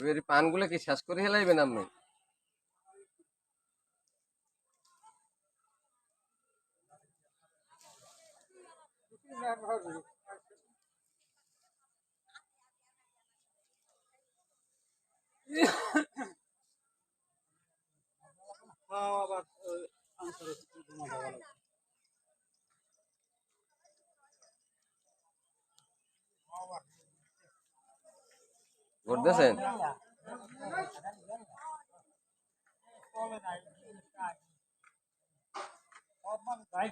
এবার পানগুলো কি শেষ করে হেলাইবেন আপনি? আবার আনসার ভোট দিয়েছেন ভাই